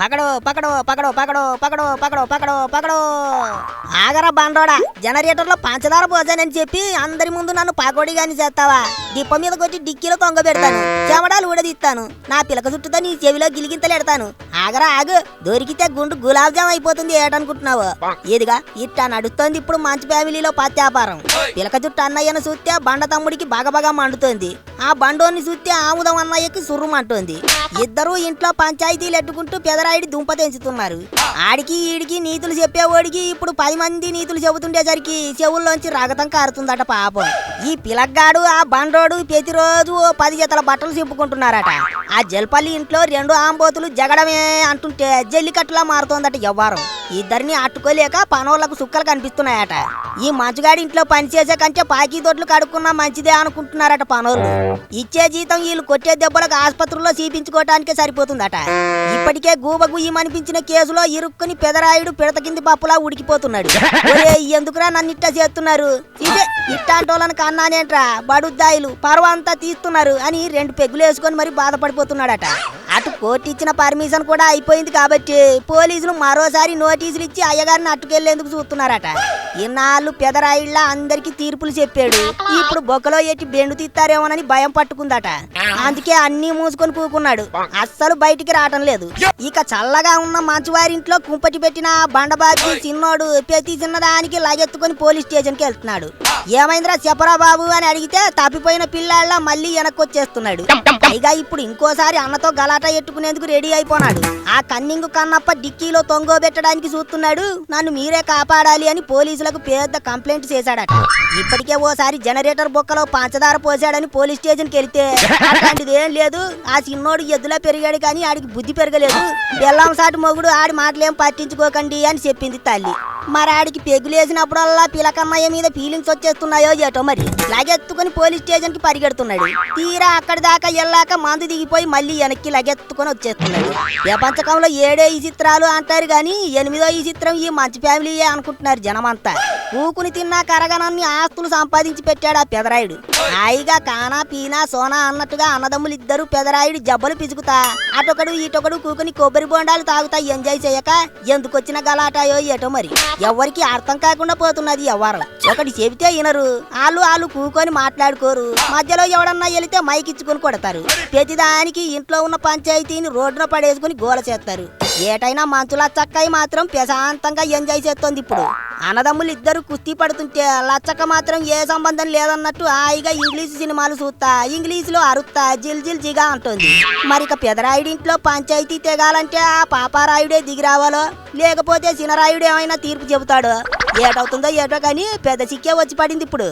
పకడు పకడు పకడు పకడు పకడు పకడు పకడు పకడు. ఆగరా బండోడా జనరేటర్లో పంచదార పోసానని చెప్పి అందరి ముందు నన్ను పాకోడి గాని చేస్తావా? దిప్ప మీద కొట్టి డిక్కీలో తొంగ పెడతాను. చెమడాలు తీస్తాను. నా పిలక చుట్టూతో నీ చెవిలో గిలిగింతలెడతాను ఆగరా ఆగు. దొరికితే గుండు గులాబ్ జామ్ అయిపోతుంది ఏటనుకుంటున్నావు? ఏదిగా ఇట్టా నడుస్తోంది ఇప్పుడు మంచి ఫ్యామిలీలో పత్యాపారం. పిలక చుట్టూ అన్నయ్యను చూస్తే బండ తమ్ముడికి బాగా మండుతోంది. ఆ బండోని చూస్తే ఆముదం అన్నయ్యకి సుర్రుమంటోంది ఇద్దరూ ఇంట్లో పంచాయతీలు ఎట్టుకుంటూ పెదరాయిడి దుంప తెంచుతున్నారు. ఆడికి ఈడికి నీతులు చెప్పేవాడికి ఇప్పుడు పది మంది నీతులు చెబుతుండేసరికి చెవుల్లోంచి రగతం కారుతుందట పాపం. ఈ పిలగ్గాడు ఆ బండోడు ప్రతిరోజు పది జతల బట్టలు చెప్పుకుంటున్నారట ఆ జల్పల్లి ఇంట్లో రెండు ఆంబోతులు జగడమే అంటుంటే జల్లికట్టులా మారుతోందట వ్యవహారం ఇద్దరిని అట్టుకోలేక పనోళ్ళకు సుక్కలు కనిపిస్తున్నాయట. ఈ మంచుగాడి ఇంట్లో పనిచేసే కంటే పాకి దొడ్లు కడుక్కున్నా మంచిదే అనుకుంటున్నారట పనోళ్ళు. ఇచ్చే జీతం వీళ్ళు కొట్టే దెబ్బలకు ఆసుపత్రుల్లో చూపించుకోవటానికే సరిపోతుందట. ఇప్పటికే గూబకు ఈ మనిపించిన కేసులో ఇరుక్కుని పెదరాయుడు పిడత కింది పప్పులా ఉడికిపోతున్నాడు. ఎందుకురా నన్ను ఇట్టా చేస్తున్నారు? ఇదే ఇట్టాంటోళ్ళని కన్నానేంట్రా? బడుద్దాయిలు పర్వంతా తీస్తున్నారు అని రెండు పెగ్గులు వేసుకొని మరి బాధపడిపోతున్నాడట. అటు కోర్టు ఇచ్చిన పర్మిషన్ కూడా అయిపోయింది కాబట్టి పోలీసులు మరోసారి నోటి నోటీసులు ఇచ్చి అయ్యగారిని అట్టుకెళ్ళేందుకు చూస్తున్నారట. ఇన్నాళ్ళు పెదరాయిళ్ళ అందరికి తీర్పులు చెప్పాడు. ఇప్పుడు బొక్కలో ఎట్టి బెండు తీస్తారేమోనని భయం పట్టుకుందట. అందుకే అన్నీ మూసుకొని కూకున్నాడు. అస్సలు బయటికి రావటం లేదు. ఇక చల్లగా ఉన్న మంచువారింట్లో కుంపటి పెట్టిన బండబాబు చిన్నోడు ప్రతి చిన్నదానికి లగెత్తుకొని పోలీస్ స్టేషన్కి వెళ్తున్నాడు. ఏమైందిరా చెప్పరా బాబు అని అడిగితే తప్పిపోయిన పిల్లాళ్ళ మళ్ళీ వెనక్కి వచ్చేస్తున్నాడు పైగా ఇప్పుడు ఇంకోసారి అన్నతో గలాటా ఎట్టుకునేందుకు రెడీ అయిపోనాడు. ఆ కన్నింగు కన్నప్ప డిక్కీలో తొంగోబెట్టడానికి చూస్తున్నాడు. నన్ను మీరే కాపాడాలి అని పోలీసులకు పెద్ద కంప్లైంట్ చేశాడట. ఇప్పటికే ఓసారి జనరేటర్ బొక్కలో పంచదార పోసాడని పోలీస్ స్టేషన్కి వెళ్తే అట్లాంటిది ఏం లేదు. ఆ చిన్నోడు ఎద్దులా పెరిగాడు కానీ ఆడికి బుద్ధి పెరగలేదు. బెల్లం సాటి మొగుడు ఆడి మాటలేం పట్టించుకోకండి అని చెప్పింది తల్లి. మరి ఆడికి పెగులేసినప్పుడల్లా పిలకమ్మయ్య మీద ఫీలింగ్స్ వచ్చేస్తున్నాయో ఏటో మరి. లగెత్తుకుని పోలీస్ స్టేషన్కి పరిగెడుతున్నాడు. తీరా అక్కడి దాకా వెళ్ళాక మందు దిగిపోయి మళ్ళీ వెనక్కి లగెత్తుకుని వచ్చేస్తున్నాడు. ప్రపంచకంలో ఏడే ఈ చిత్రాలు అంటారు కానీ ఎనిమిదో ఈ చిత్రం ఈ మంచి ఫ్యామిలీయే అనుకుంటున్నారు జనమంతా. కూకుని తిన్నా కరగనన్ని ఆస్తులు సంపాదించి పెట్టాడు ఆ పెదరాయుడు. హాయిగా కానా పీనా సోనా అన్నట్టుగా అన్నదమ్ములు ఇద్దరు పెదరాయుడు జబ్బలు పిసుకుతా. అటొకడు ఇటొకడు కూకుని కొబ్బరి బొండాలు తాగుతా ఎంజాయ్ చేయక ఎందుకొచ్చిన గలాటాయో ఏటో మరి. ఎవరికి అర్థం కాకుండా పోతున్నది ఎవరు? ఒకటి చెబితే వినరు వాళ్ళు వాళ్ళు కూకొని మాట్లాడుకోరు. మధ్యలో ఎవడన్నా వెళితే మైక్ ఇచ్చుకొని కొడతారు. ప్రతిదానికి ఇంట్లో ఉన్న పంచాయతీని రోడ్డున పడేసుకుని గోల చేస్తారు. ఏటైనా మంచులా చక్కై మాత్రం ప్రశాంతంగా ఎంజాయ్ చేస్తోంది ఇప్పుడు. అన్నదమ్ములు ఇద్దరు కుస్తీ పడుతుంటే లచ్చక మాత్రం ఏ సంబంధం లేదన్నట్టు హాయిగా ఇంగ్లీష్ సినిమాలు చూస్తా ఇంగ్లీషులో అరుస్తా జిల్ జిల్ జిగా అంటుంది. మరిక పెదరాయుడి ఇంట్లో పంచాయతీ తెగాలంటే ఆ పాపారాయుడే దిగి రావాలో? లేకపోతే సినరాయుడు ఏమైనా తీర్పు చెబుతాడు? ఏటవుతుందో ఏటో కానీ పెద్ద చిక్కే వచ్చి పడింది ఇప్పుడు.